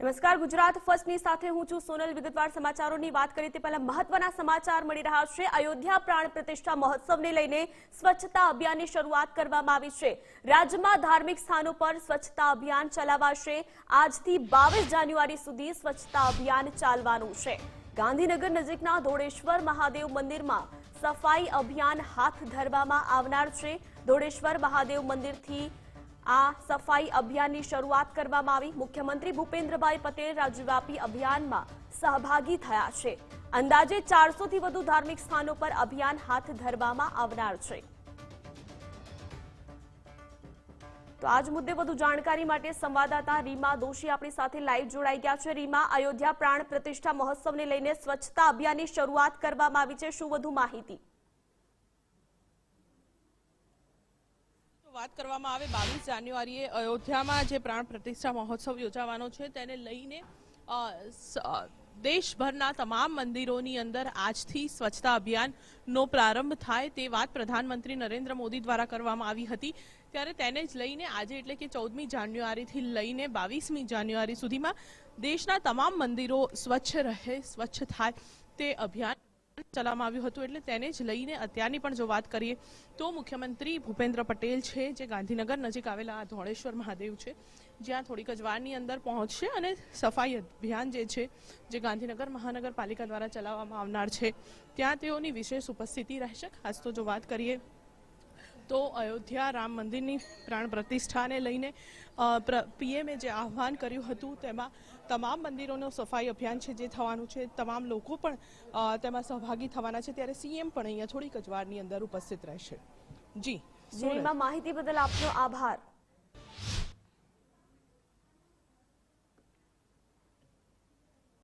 નમસ્કાર, ગુજરાત ફર્સ્ટની સાથે હું છું સોનલ વિગતવાર સમાચારોની વાત કરીએ તે પહેલા મહત્વના સમાચાર મળી રહ્યા છે. અયોધ્યા પ્રાણ પ્રતિષ્ઠા મહોત્સવને લઈને સ્વચ્છતા અભિયાનની શરૂઆત કરવામાં આવી છે. રાજ્યમાં ધાર્મિક સ્થાનો પર સ્વચ્છતા અભિયાન ચલાવાશે. આજથી બાવીસ જાન્યુઆરી સુધી સ્વચ્છતા અભિયાન ચાલવાનું છે. ગાંધીનગર નજીકના ધોળેશ્વર મહાદેવ મંદિરમાં સફાઈ અભિયાન હાથ ધરવામાં આવનાર છે. ધોળેશ્વર મહાદેવ મંદિરથી આ સફાઈ અભિયાનની શરૂઆત કરવામાં આવી. મુખ્યમંત્રી ભૂપેન્દ્રભાઈ પટેલ રાજ્યવ્યાપી અભિયાનમાં સહભાગી થયા છે. અંદાજે ચારસોથી વધુ ધાર્મિક સ્થાનો પર અભિયાન હાથ ધરવામાં આવનાર છે. તો આજ મુદ્દે વધુ જાણકારી માટે સંવાદદાતા રીમા દોશી આપણી સાથે લાઈવ જોડાઈ ગયા છે. રીમા, અયોધ્યા પ્રાણ પ્રતિષ્ઠા મહોત્સવને લઈને સ્વચ્છતા અભિયાનની શરૂઆત કરવામાં આવી છે. શું વધુ માહિતી? વાત કરવામાં આવે, બાવીસ જાન્યુઆરીએ અયોધ્યામાં જે પ્રાણ પ્રતિષ્ઠા મહોત્સવ યોજાવાનો છે, તેને લઈને દેશભરના તમામ મંદિરોની અંદર આજથી સ્વચ્છતા અભિયાનનો પ્રારંભ થાય તે વાત પ્રધાનમંત્રી નરેન્દ્ર મોદી દ્વારા કરવામાં આવી હતી. ત્યારે તેને જ લઈને આજે એટલે કે ચૌદમી જાન્યુઆરીથી લઈને બાવીસમી જાન્યુઆરી સુધીમાં દેશના તમામ મંદિરો સ્વચ્છ રહે, સ્વચ્છ થાય તે અભિયાન ચલાવવામાં આવ્યું હતું એટલે તેને જ લઈને અત્યારની પણ જો વાત કરીએ તો મુખ્યમંત્રી ભૂપેન્દ્ર પટેલ છે, જે ગાંધીનગર નજીક આવેલા આ ધોળેશ્વર મહાદેવ છે. જ્યાં થોડીક જ વારની અંદર પહોંચશે અને સફાઈ અભિયાન જે છે, જે ગાંધીનગર મહાનગરપાલિકા દ્વારા ચલાવવામાં આવનાર છે, ત્યાં તેઓની વિશેષ ઉપસ્થિતિ રહેશે. ખાસ તો જો વાત કરીએ તો અયોધ્યા રામ મંદિરની પ્રાણ પ્રતિષ્ઠાને લઈને પીએમએ જે આહ્વાન કર્યું હતું તેમાં તમામ મંદિરોનું સફાઈ અભિયાન છે જે થવાનું છે. તમામ લોકો પણ તેમાં સહભાગી થવાના છે. ત્યારે સીએમ પણ અહીંયા થોડીક જ વારની અંદર ઉપસ્થિત રહેશે. જી જે રીમા માહિતી બદલ આપનો આભાર.